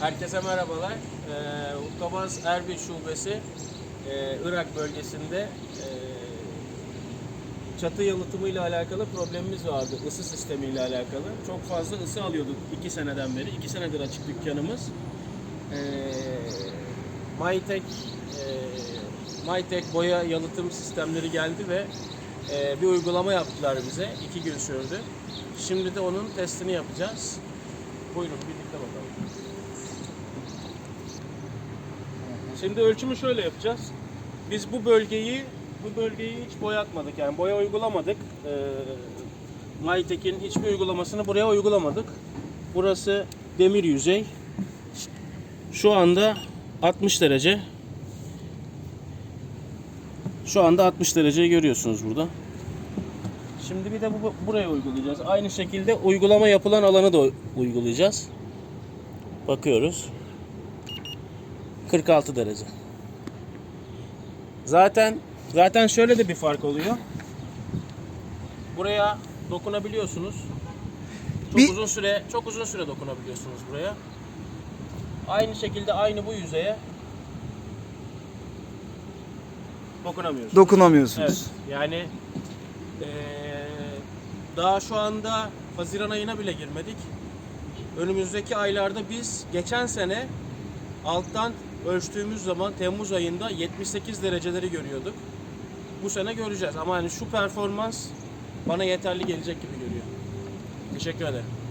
Herkese merhabalar. Ee, Ukkabaz Erbil Şubesi e, Irak bölgesinde e, çatı yalıtımıyla alakalı problemimiz vardı. Isı sistemiyle alakalı. Çok fazla ısı alıyorduk iki seneden beri. İki senedir açık dükkanımız. E, Mytek e, Mytek boya yalıtım sistemleri geldi ve e, bir uygulama yaptılar bize. İki gün sürdü. Şimdi de onun testini yapacağız. Buyurun birlikte bakalım. Şimdi ölçümü şöyle yapacağız. Biz bu bölgeyi bu bölgeyi hiç boyatmadık. Yani boya uygulamadık. Ee, Mytek'in hiçbir uygulamasını buraya uygulamadık. Burası demir yüzey. Şu anda 60 derece. Şu anda 60 dereceyi görüyorsunuz burada. Şimdi bir de bu buraya uygulayacağız. Aynı şekilde uygulama yapılan alanı da uygulayacağız. Bakıyoruz. 46 derece. Zaten zaten şöyle de bir fark oluyor. Buraya dokunabiliyorsunuz. Çok Bir- uzun süre çok uzun süre dokunabiliyorsunuz buraya. Aynı şekilde aynı bu yüzeye dokunamıyorsunuz. Dokunamıyorsunuz. Evet. Yani eee, daha şu anda Haziran ayına bile girmedik. Önümüzdeki aylarda biz geçen sene alttan ölçtüğümüz zaman Temmuz ayında 78 dereceleri görüyorduk. Bu sene göreceğiz ama hani şu performans bana yeterli gelecek gibi görüyor. Teşekkür ederim.